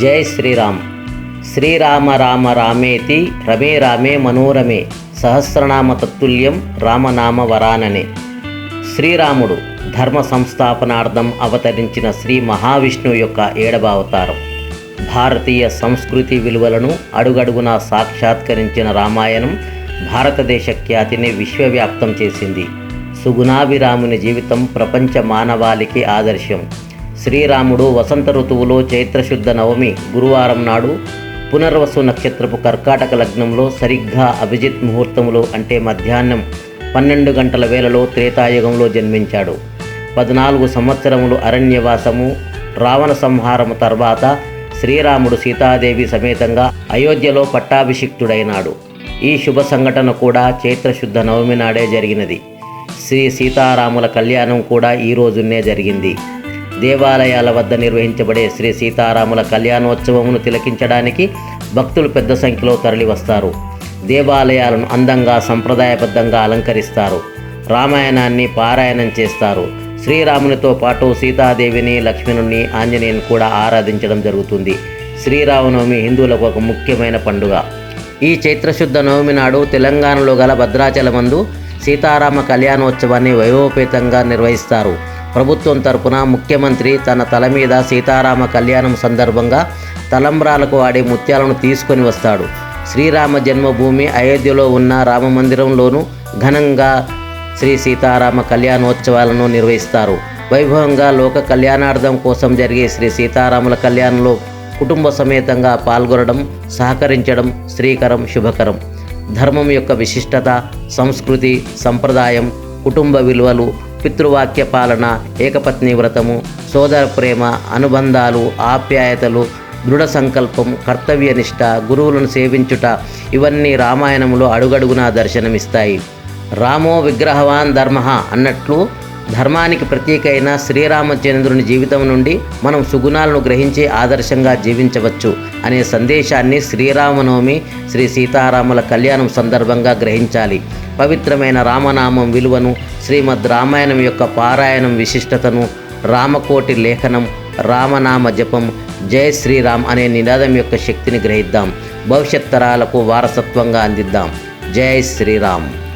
జై శ్రీరామ్. శ్రీరామ రామ రామేతి రమే రామే మనోరమే సహస్రనామ తత్తుల్యం రామనామ వరాననే. శ్రీరాముడు ధర్మ సంస్థాపనార్థం అవతరించిన శ్రీ మహావిష్ణువు యొక్క ఏడవ అవతారం భారతీయ సంస్కృతి విలువలను అడుగడుగునా సాక్షాత్కరించిన రామాయణం భారతదేశ ఖ్యాతిని విశ్వవ్యాప్తం చేసింది. సుగుణాభిరాముని జీవితం ప్రపంచ మానవాళికి ఆదర్శం. శ్రీరాముడు వసంత ఋతువులో చైత్రశుద్ధ నవమి గురువారం నాడు పునర్వసు నక్షత్రపు కర్కాటక లగ్నంలో సరిగ్గా అభిజిత్ ముహూర్తములో అంటే మధ్యాహ్నం పన్నెండు గంటల వేళలో త్రేతాయుగంలో జన్మించాడు. పద్నాలుగు సంవత్సరములు అరణ్యవాసము రావణ సంహారము తర్వాత శ్రీరాముడు సీతాదేవి సమేతంగా అయోధ్యలో పట్టాభిషిక్తుడైనాడు. ఈ శుభ సంఘటన కూడా చైత్రశుద్ధ నవమి నాడే జరిగినది. శ్రీ సీతారాముల కళ్యాణం కూడా ఈ రోజునే జరిగింది. దేవాలయాల వద్ద నిర్వహించబడే శ్రీ సీతారాముల కళ్యాణోత్సవమును తిలకించడానికి భక్తులు పెద్ద సంఖ్యలో తరలివస్తారు. దేవాలయాలను అందంగా సంప్రదాయబద్ధంగా అలంకరిస్తారు. రామాయణాన్ని పారాయణం చేస్తారు. శ్రీరామునితో పాటు సీతాదేవిని లక్ష్మణుని ఆంజనేయుని కూడా ఆరాధించడం జరుగుతుంది. శ్రీరామనవమి హిందువులకు ఒక ముఖ్యమైన పండుగ. ఈ చైత్రశుద్ధ నవమి నాడు తెలంగాణలో గల భద్రాచలమందు సీతారామ కళ్యాణోత్సవాన్ని వైభవపేతంగా నిర్వహిస్తారు. ప్రభుత్వం తరపున ముఖ్యమంత్రి తన తల మీద సీతారామ కళ్యాణం సందర్భంగా తలంబ్రాలకు వాడే ముత్యాలను తీసుకొని వస్తాడు. శ్రీరామ జన్మభూమి అయోధ్యలో ఉన్న రామమందిరంలోనూ ఘనంగా శ్రీ సీతారామ కళ్యాణోత్సవాలను నిర్వహిస్తారు. వైభవంగా లోక కళ్యాణార్థం కోసం జరిగే శ్రీ సీతారాముల కళ్యాణంలో కుటుంబ సమేతంగా పాల్గొనడం సహకరించడం శ్రీకరం శుభకరం. ధర్మం యొక్క విశిష్టత సంస్కృతి సంప్రదాయం కుటుంబ విలువలు పితృవాక్య పాలన ఏకపత్ని వ్రతము సోదర ప్రేమ అనుబంధాలు ఆప్యాయతలు దృఢ సంకల్పం కర్తవ్యనిష్ట గురువులను సేవించుట ఇవన్నీ రామాయణంలో అడుగడుగునా దర్శనమిస్తాయి. రామో విగ్రహవాన్ ధర్మ అన్నట్లు ధర్మానికి ప్రతీక అయిన శ్రీరామచంద్రుని జీవితం నుండి మనం సుగుణాలను గ్రహించి ఆదర్శంగా జీవించవచ్చు అనే సందేశాన్ని శ్రీరామనవమి శ్రీ సీతారాముల కళ్యాణం సందర్భంగా గ్రహించాలి. పవిత్రమైన రామనామం విలువను శ్రీమద్ రామాయణం యొక్క పారాయణం విశిష్టతను రామకోటి లేఖనం రామనామ జపం జై శ్రీరామ్ అనే నినాదం యొక్క శక్తిని గ్రహిద్దాం. భవిష్యత్ తరాలకు వారసత్వంగా అందిద్దాం. జై శ్రీరామ్.